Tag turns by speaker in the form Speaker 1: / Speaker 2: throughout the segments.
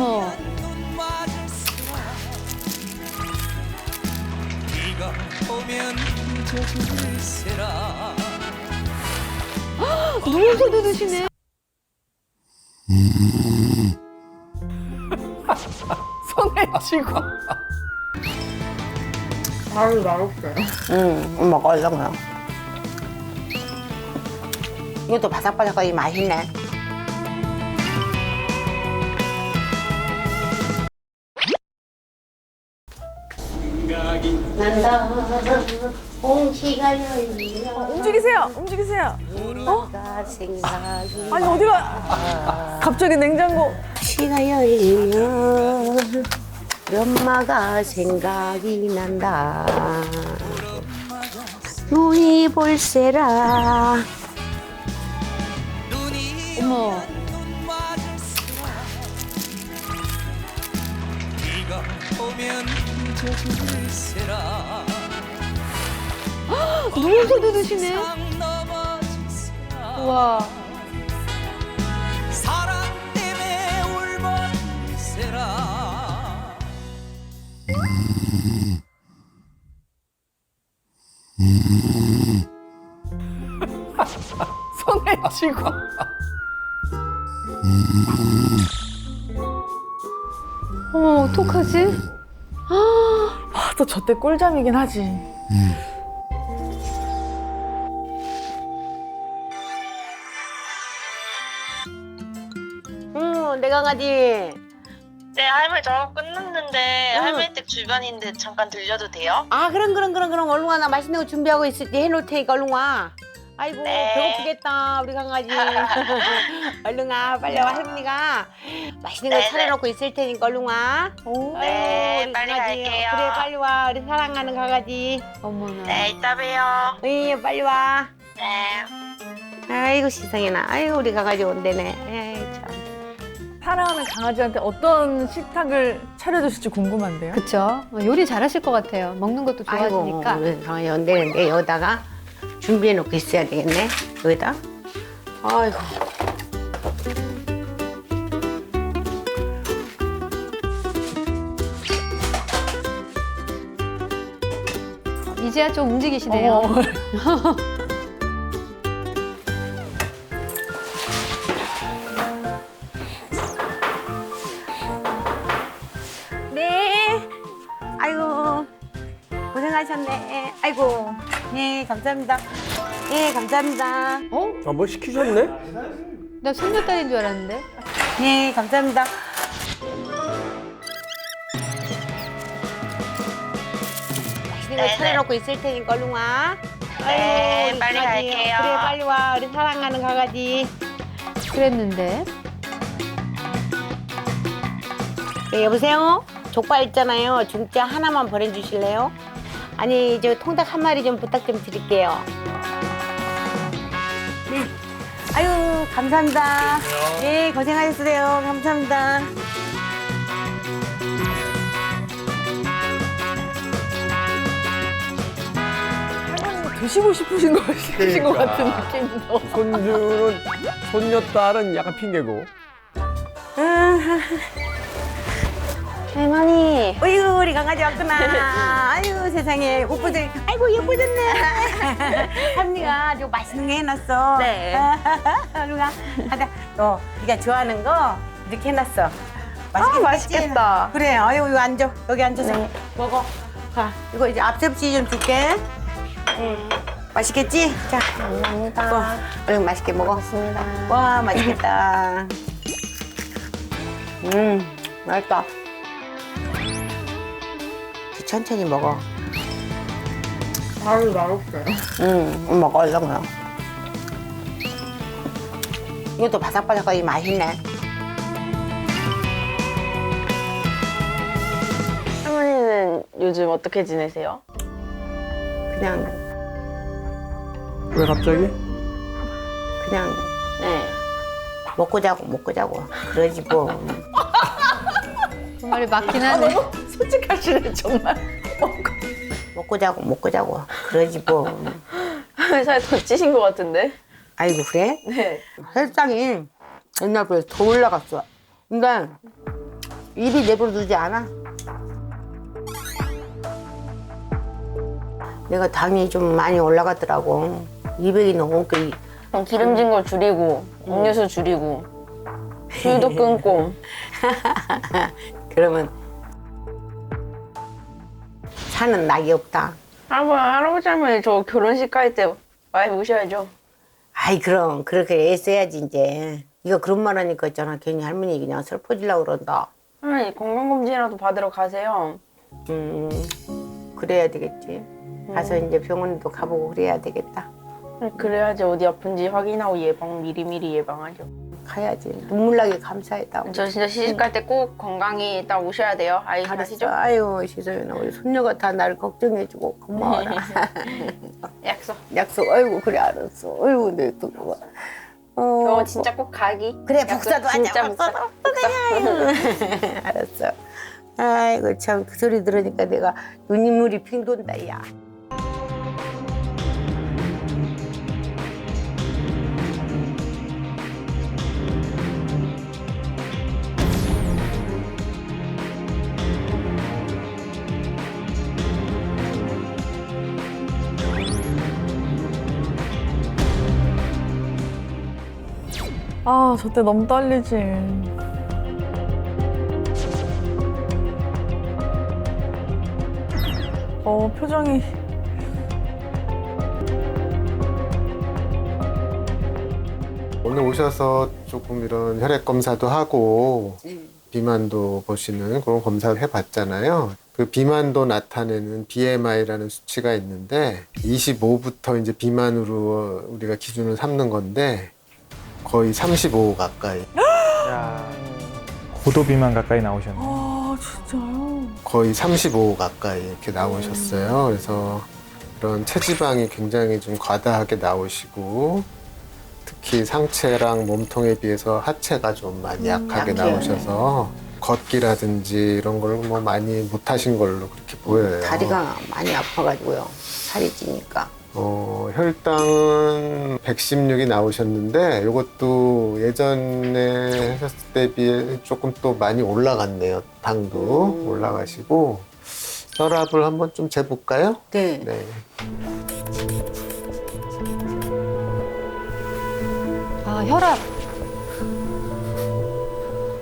Speaker 1: 어머.
Speaker 2: 네가 오면 잊어줄세라
Speaker 1: 물소도 드시네.
Speaker 3: 손에 쥐고.
Speaker 4: 응, 먹어 얼른 요 이것도 바삭바삭하게 맛있네. 난다 공기가 열리면
Speaker 3: 움직이세요. 움직이세요.
Speaker 4: 가 생각이
Speaker 3: 아니 어디가? 갑자기 냉장고.
Speaker 4: 시가 열리면 엄마가 생각이 난다 눈이 볼세라
Speaker 1: 어머.
Speaker 2: 오면 잊어줄세라
Speaker 1: 물소도 드시네.
Speaker 2: 상 넘어질세라
Speaker 1: 우와.
Speaker 2: 사랑 때문에 울먹일세라
Speaker 3: 손에 쥐고.
Speaker 1: 어머, 어떡하지?
Speaker 3: 아, 또 저때 꿀잠이긴 하지.
Speaker 4: 응, 내가 가지.
Speaker 5: 네, 할머니 작업 끝났는데
Speaker 4: 응.
Speaker 5: 할머니 댁 주변인데 잠깐 들려도 돼요?
Speaker 4: 아, 그럼, 그럼, 그럼, 그럼, 얼른 와. 나 맛있는 거 준비하고 있을 때 해놓을 테니까 얼른 와. 아이고,
Speaker 5: 네.
Speaker 4: 배고프겠다, 우리 강아지. 얼른 와, 빨리 와, 할머니가. 맛있는 거
Speaker 5: 네, 네.
Speaker 4: 차려놓고 있을 테니까 얼른 와. 오,
Speaker 5: 네,
Speaker 4: 우리
Speaker 5: 빨리
Speaker 4: 강아지.
Speaker 5: 갈게요.
Speaker 4: 그래, 빨리 와. 우리 사랑하는 강아지.
Speaker 1: 어머나.
Speaker 5: 네, 이따 봬요.
Speaker 4: 으이, 빨리 와.
Speaker 5: 네.
Speaker 4: 아이고, 세상에나. 아이고, 우리 강아지 온대네. 에이, 참.
Speaker 3: 사랑하는 강아지한테 어떤 식탁을 차려주실지 궁금한데요.
Speaker 1: 그쵸? 어, 요리 잘하실 것 같아요. 먹는 것도
Speaker 4: 아이고,
Speaker 1: 좋아하시니까.
Speaker 4: 우리 강아지 온대는데 여기다가 준비해놓고 있어야 되겠네. 여기다. 아이고.
Speaker 1: 이제야 좀 움직이시네요.
Speaker 3: 어머.
Speaker 4: 네. 아이고 고생하셨네. 아이고. 네 감사합니다. 네 감사합니다.
Speaker 6: 아, 뭐 시키셨네?
Speaker 1: 나 손녀딸인 줄 알았는데.
Speaker 4: 네 감사합니다. 맛있는 거
Speaker 5: 네,
Speaker 4: 차려놓고 있을 테니까 얼른 와.
Speaker 5: 네,
Speaker 4: 우리
Speaker 5: 빨리
Speaker 4: 강아지.
Speaker 5: 갈게요.
Speaker 4: 그래 빨리 와. 우리 사랑하는 강아지.
Speaker 1: 그랬는데.
Speaker 4: 네 여보세요. 족발 있잖아요. 중짜 하나만 보내주실래요? 아니 저 통닭 한 마리 좀 부탁 좀 드릴게요. 네. 아유 감사합니다. 네 고생하셨어요. 감사합니다.
Speaker 3: 드시고 싶으신 거 시키신 것 같은 느낌도.
Speaker 6: 손주는, 손녀딸은 약간 핑계고.
Speaker 4: 할머니. 어이구 우리 강아지 왔구나. 아유 세상에 옷보들. 아이고 예뻐졌네. 할머니가 저 맛있는 거 해놨어.
Speaker 5: 네.
Speaker 4: 누가 하다 너 네가 좋아하는 거 이렇게 해놨어. 맛있게
Speaker 5: 아, 맛있겠다.
Speaker 4: 그래. 아유 이거 앉아. 여기 앉아서 먹어. 자 이거 이제 앞접시 좀 줄게. 응. 맛있겠지? 자. 감사합니다. 얼른 맛있게 먹어. 먹습니다. 와 맛있겠다. 음 맛있다. 천천히 먹어. 아유 맛있어. 응 먹어 얼른 먹어. 이것도 바삭바삭하게 맛있네.
Speaker 5: 할머니는 요즘 어떻게 지내세요?
Speaker 4: 그냥
Speaker 6: 왜 갑자기?
Speaker 4: 그냥
Speaker 5: 네.
Speaker 4: 먹고 자고 먹고 자고 그러지 뭐.
Speaker 1: 그 말이 맞긴 하네.
Speaker 3: 솔직하시네 정말.
Speaker 4: 먹고 자고 먹고 자고 그러지 뭐.
Speaker 5: 살더 찌신 것 같은데?
Speaker 4: 아이고 그래?
Speaker 5: 네.
Speaker 4: 혈당이 옛날보다 더 올라갔어. 근데 입이 내버려두지 않아. 내가 당이 좀 많이 올라갔더라고. 200이 넘으니까 이-
Speaker 5: 그럼 기름진 거 줄이고 음료수 줄이고 술도 끊고
Speaker 4: 그러면 사는 낙이 없다.
Speaker 5: 할아버지 할아버지 할머니 저 결혼식 갈 때 많이 모셔야죠.
Speaker 4: 아이 그럼 그렇게 애써야지 이제. 이거 그런 말 하니까 있잖아. 괜히 할머니 그냥 슬퍼지려고 그런다.
Speaker 5: 할머니 건강검진이라도 받으러 가세요.
Speaker 4: 음 그래야 되겠지. 가서 이제 병원도 가보고 그래야 되겠다.
Speaker 5: 그래야지 어디 아픈지 확인하고 예방 미리미리 예방하죠.
Speaker 4: 가야지. 눈물 나게 감사했다.
Speaker 5: 저 진짜 시집 갈 때 꼭 건강히 딱 오셔야 돼요. 아이. 아시죠?
Speaker 4: 아유 시소연아 우리 손녀가 다 나를 걱정해주고 고마워라.
Speaker 5: 약속.
Speaker 4: 약속. 아이고 그래 알았어. 아이고 내또 그거. 어,
Speaker 5: 병원 진짜 꼭 가기.
Speaker 4: 그래
Speaker 5: 약속,
Speaker 4: 복사도
Speaker 5: 진짜
Speaker 4: 하자.
Speaker 5: 복사.
Speaker 4: 복사도 알았어. 아이고 참 그 소리 들으니까 내가 눈물이 핑 돈다 야.
Speaker 3: 아, 저 때 너무 떨리지. 어, 표정이.
Speaker 7: 오늘 오셔서 조금 이런 혈액 검사도 하고 비만도 보시는 그런 검사를 해봤잖아요. 그 비만도 나타내는 BMI라는 수치가 있는데 25부터 이제 비만으로 우리가 기준을 삼는 건데 거의 35 가까이
Speaker 8: 고도 비만 가까이 나오셨네요.
Speaker 3: 아, 진짜요?
Speaker 7: 거의 35 가까이 이렇게 나오셨어요. 그래서 그런 체지방이 굉장히 좀 과다하게 나오시고 특히 상체랑 몸통에 비해서 하체가 좀 많이 약하게
Speaker 4: 약해요.
Speaker 7: 나오셔서 걷기라든지 이런 걸 뭐 많이 못하신 걸로 그렇게 보여요.
Speaker 4: 다리가 많이 아파가지고요. 살이 찌니까.
Speaker 7: 어, 혈당은 116이 나오셨는데 이것도 예전에 하셨을 때 비해 조금 또 많이 올라갔네요. 당도 올라가시고 혈압을 한번 좀 재볼까요?
Speaker 4: 네.
Speaker 7: 네.
Speaker 1: 아 혈압.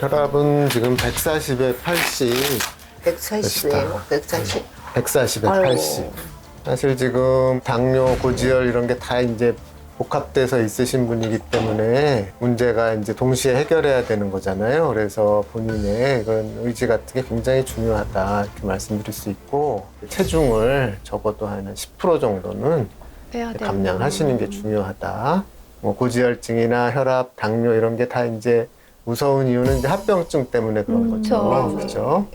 Speaker 7: 혈압은 지금 140에 80,
Speaker 4: 140이에요. 140.
Speaker 7: 140에
Speaker 4: 아이고.
Speaker 7: 80. 사실 지금 당뇨, 고지혈 이런 게 다 이제 복합돼서 있으신 분이기 때문에 문제가 이제 동시에 해결해야 되는 거잖아요. 그래서 본인의 그런 의지 같은 게 굉장히 중요하다 이렇게 말씀드릴 수 있고 체중을 적어도 한 10% 정도는
Speaker 1: 빼야 돼.
Speaker 7: 감량하시는 게 중요하다. 뭐 고지혈증이나 혈압, 당뇨 이런 게 다 이제 무서운 이유는 이제 합병증 때문에 그런 거죠.
Speaker 1: 그쵸.
Speaker 7: 그렇죠.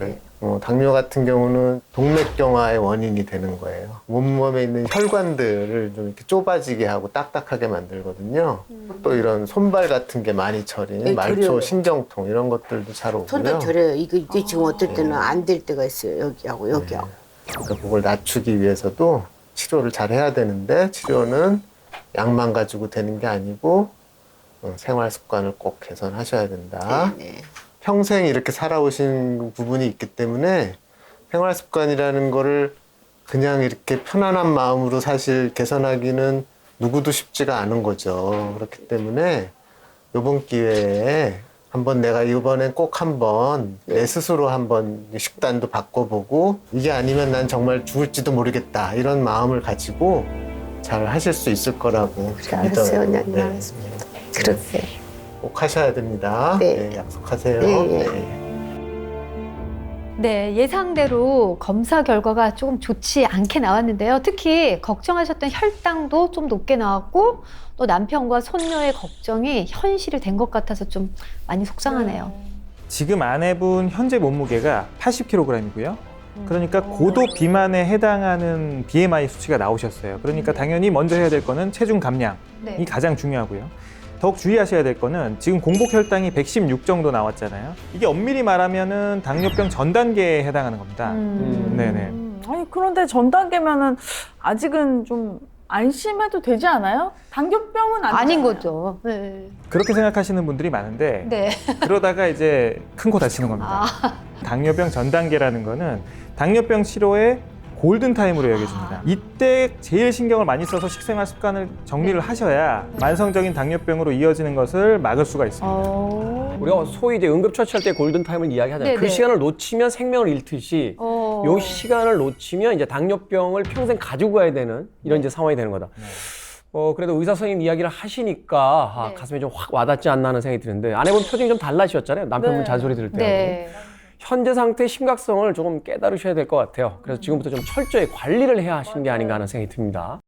Speaker 7: 네. 뭐 당뇨 같은 경우는 동맥경화의 원인이 되는 거예요. 몸몸에 있는 혈관들을 좀 이렇게 좁아지게 하고 딱딱하게 만들거든요. 또 이런 손발 같은 게 많이 저린
Speaker 4: 네,
Speaker 7: 말초,
Speaker 4: 저려요.
Speaker 7: 신경통 이런 것들도 잘 오고요.
Speaker 4: 손도 저려요. 이거, 이게 지금 어떨 때는 안 될 때가 있어요. 여기하고 여기하고.
Speaker 7: 그러니까 그걸 낮추기 위해서도 치료를 잘 해야 되는데 치료는 약만 가지고 되는 게 아니고 어, 생활 습관을 꼭 개선하셔야 된다.
Speaker 4: 네.
Speaker 7: 평생 이렇게 살아오신 부분이 있기 때문에 생활 습관이라는 거를 그냥 이렇게 편안한 마음으로 사실 개선하기는 누구도 쉽지가 않은 거죠. 그렇기 때문에 이번 기회에 한번 내가 이번엔 꼭 한번 내 스스로 한번 식단도 바꿔보고 이게 아니면 난 정말 죽을지도 모르겠다 이런 마음을 가지고 잘 하실 수 있을 거라고 믿어요.
Speaker 4: 언니. 알았습니다. 그렇게.
Speaker 7: 꼭 하셔야 됩니다.
Speaker 4: 네.
Speaker 7: 네, 약속하세요.
Speaker 4: 네, 네.
Speaker 1: 네, 예상대로 검사 결과가 조금 좋지 않게 나왔는데요. 특히 걱정하셨던 혈당도 좀 높게 나왔고 또 남편과 손녀의 걱정이 현실이 된 것 같아서 좀 많이 속상하네요.
Speaker 8: 지금 아내분 현재 몸무게가 80kg이고요. 그러니까 고도 비만에 해당하는 BMI 수치가 나오셨어요. 그러니까 당연히 먼저 해야 될 거는 체중 감량이
Speaker 1: 네.
Speaker 8: 가장 중요하고요. 더욱 주의하셔야 될 거는 지금 공복 혈당이 116 정도 나왔잖아요. 이게 엄밀히 말하면은 당뇨병 전 단계에 해당하는 겁니다.
Speaker 1: 음.
Speaker 8: 네네.
Speaker 3: 음, 아니, 그런데 전 단계면은 아직은 좀 안심해도 되지 않아요? 당뇨병은 안
Speaker 1: 아닌. 거죠. 네.
Speaker 8: 그렇게 생각하시는 분들이 많은데
Speaker 1: 네.
Speaker 8: 그러다가 이제 큰 코 다치는 겁니다. 당뇨병 전 단계라는 거는 당뇨병 치료의 골든 타임으로 여겨집니다. 이때 제일 신경을 많이 써서 식생활 습관을 정리를 하셔야 만성적인 당뇨병으로 이어지는 것을 막을 수가 있습니다.
Speaker 1: 어.
Speaker 6: 우리가 소위 이제 응급처치할 때 골든 타임을 이야기하잖아요. 그
Speaker 1: 네네.
Speaker 6: 시간을 놓치면 생명을 잃듯이
Speaker 1: 어.
Speaker 6: 요 시간을 놓치면 이제 당뇨병을 평생 가지고 가야 되는 이런 이제 상황이 되는 거다. 어 그래도 의사 선생님 이야기를 하시니까 아,
Speaker 1: 네.
Speaker 6: 가슴에 좀확 와닿지 않나 하는 생각이 드는데 아내분 표정이 좀 달라지셨잖아요. 남편분
Speaker 3: 네.
Speaker 6: 잔소리 들을 때하고.
Speaker 1: 네.
Speaker 6: 현재 상태의 심각성을 조금 깨달으셔야 될 것 같아요. 그래서 지금부터 좀 철저히 관리를 해야 하시는 게 아닌가 하는 생각이 듭니다.